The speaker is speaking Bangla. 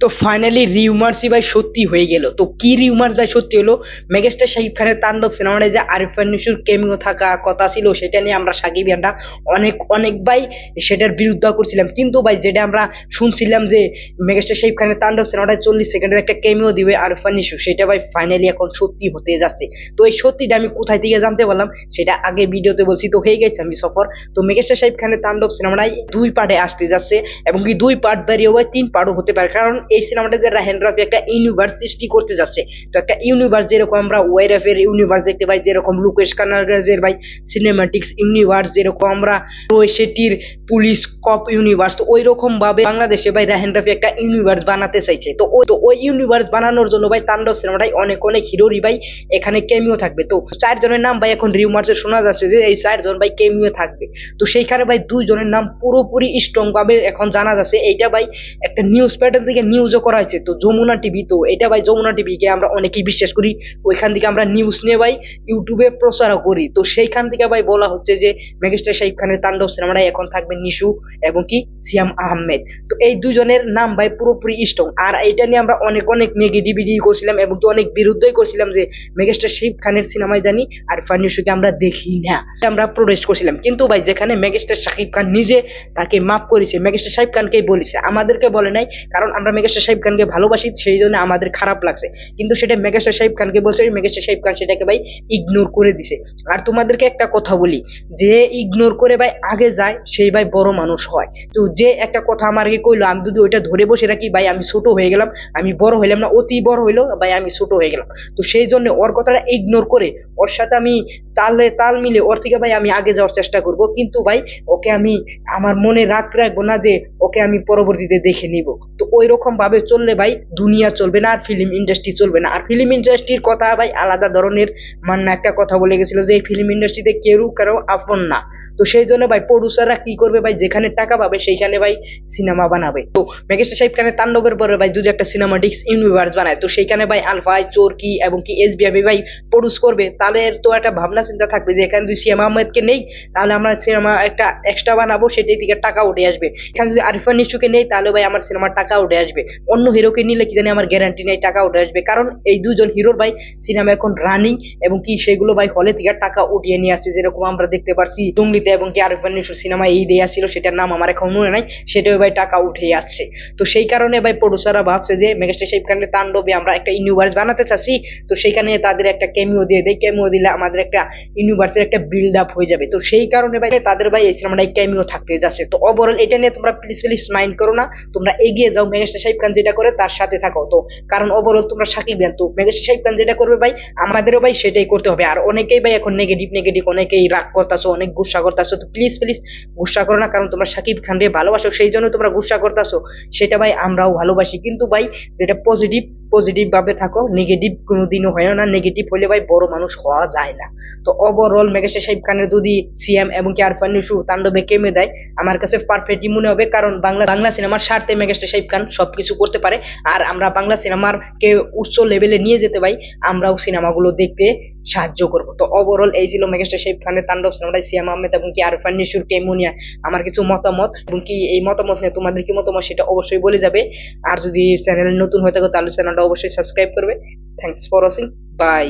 তো ফাইনালি রিউমার্সই ভাই সত্যি হয়ে গেল। তো কি রিউমার্স ভাই সত্যি হলো? মেগাস্টার শাহিদ খানের তাণ্ডব সিনেমাটা যে আরিফান নিশুর কেমিও থাকা কথা ছিল, সেটা নিয়ে আমরা সাকিব ইয়ানরা অনেক অনেক ভাই সেটার বিরুদ্ধে করছিলাম কিন্তু ভাই যেটা আমরা শুনছিলাম যে মেগাস্টার শাহিদ খানের তাণ্ডব সিনেমাটায় চল্লিশ সেকেন্ডের একটা কেমিও দিবে আরিফান নিশু সেটা ভাই ফাইনালি এখন সত্যি হতে যাচ্ছে। তো এই সত্যিটা আমি কোথায় থেকে জানতে পারলাম, সেটা আগে ভিডিওতে বলছি। তো হয়ে গেছে আমি সফর। তো মেগাস্টার শাহিদ খানের তাণ্ডব সিনেমাটাই দুই পার্টে আসতে যাচ্ছে এবং কি দুই পার্ট বেরিয়ে ভাই তিন পার্টও হতে পারে। কারণ এই সিনেমাটাতে রাহেন রাফি একটা ইউনিভার্স সৃষ্টি করতে যাচ্ছে। তো একটা ইউনিভার্স যেরকম আমরা ওয়াইরাফের ইউনিভার্স দেখতে পাই, যেরকম লুকেশ কানারগাজের ভাই সিনেমাটিক্স ইউনিভার্স যেরকম আমরা শেট্টির পুলিশ কপ ইউনিভার্স তো ওই রকম ভাবে বাংলাদেশে ভাই রাহেন রাফি একটা ইউনিভার্স বানাতে চাইছে। তো ওই তো ওই ইউনিভার্স বানানোর জন্য ভাই তাণ্ডব সিনেমাটাই অনেক অনেক হিরোরই ভাই এখানে কেমিও থাকবে। তো চারজনের নাম ভাই এখন রিউমার্সে শোনা যাচ্ছে যে এই চারজন ভাই কেমিও থাকবে। তো সেইখানে ভাই দুইজনের নাম পুরোপুরি স্ট্রং ভাবে এখন জানা যাচ্ছে। এইটা ভাই একটা নিউজ প্যাটার্ন থেকে নিউজও করা হয়েছে। তো যমুনা টিভি তো এটা ভাই যমুনা টিভিকে আমরা অনেকেই বিশ্বাস করি। ওইখান থেকে আমরা নিউজ নিয়ে ভাই ইউটিউবে প্রচারও করি। তো সেইখান থেকে ভাই বলা হচ্ছে যে মেগাস্টার শাহিব খানের তাণ্ডব সিনেমাটাই এখন থাকবে নিশু এবং কি সিয়াম আহমেদ। তো এই দুজনের নাম ভাই পুরোপুরি স্ট্রং। আর এটা নিয়ে আমরা অনেক অনেক নেগেটিভিটি করছিলাম এবং কি অনেক বিরুদ্ধই করছিলাম যে মেগাস্টার শাহিব খানের সিনেমায় জানি আর ফানিসুকে আমরা দেখি না। আমরা প্রোটেস্ট করছিলাম। কিন্তু ভাই যেখানে মেগাস্টার শাহিব খান নিজে তাকে মাফ করেছে, মেগাস্টার শাহিব খানকেই বলেছে। আমাদেরকে বলে নাই, কারণ আমরা মেগাস্টার শাহিব খানকে ভালোবাসি, সেই জন্য আমাদের খারাপ লাগছে। কিন্তু সেটা মেগাস্টার শাহিব খানকে বলছে মেগাস্টার শাহিব খান সেটাকে ভাই ইগনোর করে দিছে। আর তোমাদেরকে একটা কথা বলি, যে ইগনোর করে ভাই আগে যায়, সেই ভাই বড় মানুষ হয়। তো যে একটা কথা আমাকে কইলো, আমি যদি ওইটা ধরে বসে রাখি, ভাই আমি ছোট হয়ে গেলাম, আমি বড় হইলাম না, অতি বড় হইল, ভাই আমি ছোট হয়ে গেলাম। তো সেই জন্য ওর কথাটা ইগনোর করে, ওর সাথে আমি তালে তাল মিলে ওর থেকে ভাই আমি আগে যাওয়ার চেষ্টা করব। কিন্তু ভাই ওকে আমি আমার মনে রাখ রাখব না যে ওকে আমি পরবর্তীতে দেখে নিব। তো ওই রকম ভাবে চললে ভাই দুনিয়া চলবে না, আর ফিল্ম ইন্ডাস্ট্রি চলবে না। আর ফিল্ম ইন্ডাস্ট্রির কথা ভাই আলাদা ধরনের মান্না একটা কথা বলে গেছিল যে, এই ফিল্ম ইন্ডাস্ট্রিতে কেউ কারও আপন না। তো সেই জন্য ভাই প্রডিউসাররা কি করবে ভাই? যেখানে টাকা পাবে সেইখানে ভাই সিনেমা বানাবে। তো মেঘেশ্বর সাহেব খানের তাণ্ডবের পরে ভাই যদি একটা সিনেমাটিক্স ইউনিভার্স বানায়? তো সেইখানে ভাই আলফাই চোরকি এবং কি এস বিআবি ভাই প্রডিউস করবে। তাহলে তো একটা ভাবনা চিন্তা থাকবে যে এখানে যদি সিয়াম আহমেদকে নেই, তাহলে আমরা সিনেমা একটা এক্সট্রা বানাবো, সেটাই থেকে টাকা উঠে আসবে। এখানে যদি আরিফান নিশুকে নেই, তাহলে ভাই আমার সিনেমার টাকা উঠে আসবে। অন্য হিরোকে নিলে কি জানি আমার গ্যারান্টি নেই, টাকা উঠে আসবে। কারণ এই দুজন হিরোর ভাই সিনেমা এখন রানিং এবং কি সেগুলো ভাই হলে থেকে টাকা উঠিয়ে নিয়ে আসছে, যেরকম আমরা দেখতে পারছি। জঙ্গলিতে এবং কি আরিফান নিশুর সিনেমা এই দেয়া ছিল, সেটার নাম আমার এখন মনে নাই, সেটাও ভাই টাকা উঠে আসছে। তো সেই কারণে ভাই প্রডিউসাররা ভাবছে যে মেগাস্টার সাহেব খানের তাণ্ডবে আমরা একটা ইউনিভার্স বানাতে চাচ্ছি, তো সেইখানে তাদের একটা কেমিও দিয়ে দেয়। কেমিও দিলে আমাদের একটা ইউনিভার্সের একটা বিল্ড আপ হয়ে যাবে। তো সেই কারণে ভাই তাদের ভাই এই সিনেমাটাই কেমিও থাকতে যাচ্ছে। তো ওভারঅল এটা নিয়ে তোমরা প্লিজ প্লিজ মাইন্ড করো না, তোমরা এগিয়ে যাও মেগাস্টার সাহেব খান যেটা করে তার সাথে থাকো। তো কারণ ওভারঅল তোমরা সাকিব খান, তো মেগাস্টার সাহেব খান যেটা করবে ভাই, আমাদেরও ভাই সেটাই করতে হবে। আর অনেকেই ভাই এখন নেগেটিভ নেগেটিভ অনেকেই রাগ করতেছো, অনেক গুসা করতেছো তো প্লিজ প্লিজ গুসা করো না, কারণ তোমরা সাকিব খান রে ভালোবাসো সেই জন্য তোমরা গুসা করতেছো। সেটা ভাই আমরাও ভালোবাসি। কিন্তু ভাই, যেটা পজিটিভ পজিটিভ ভাবে থাকো নেগেটিভ কোনোদিনও হয় না। নেগেটিভ হলে ভাই বড় মানুষ হওয়া যায় না। তো ওভারঅল মেঘেশ্বর সাহেব খানের যদি সিএম এবং কি আরফান নিশু তাণ্ডবে কেমে দেয়, আমার কাছে পারফেক্টই মনে হবে। কারণ বাংলা বাংলা সিনেমার স্বার্থে মেঘেশ্বর সাহেব খান সবকিছু করতে পারে। আর আমরা বাংলা সিনেমার কে উচ্চ লেভেলে নিয়ে যেতে পাই আমরাও সিনেমাগুলো দেখতে সাহায্য করব। তো ওভারঅল এই ছিল মেগাস্টার সেই খানের তাণ্ডব সিনেমাটাই সিয়াম আহমেদ এবং কি আরফান নিশুর কেমুনিয়া আমার কিছু মতামত এবং কি এই মতামত নিয়ে তোমাদের কি মতামত সেটা অবশ্যই বলে যাবে। আর যদি চ্যানেল নতুন হয়ে থাকো তাহলে চ্যানেলটা অবশ্যই সাবস্ক্রাইব করবে। Thanks for watching by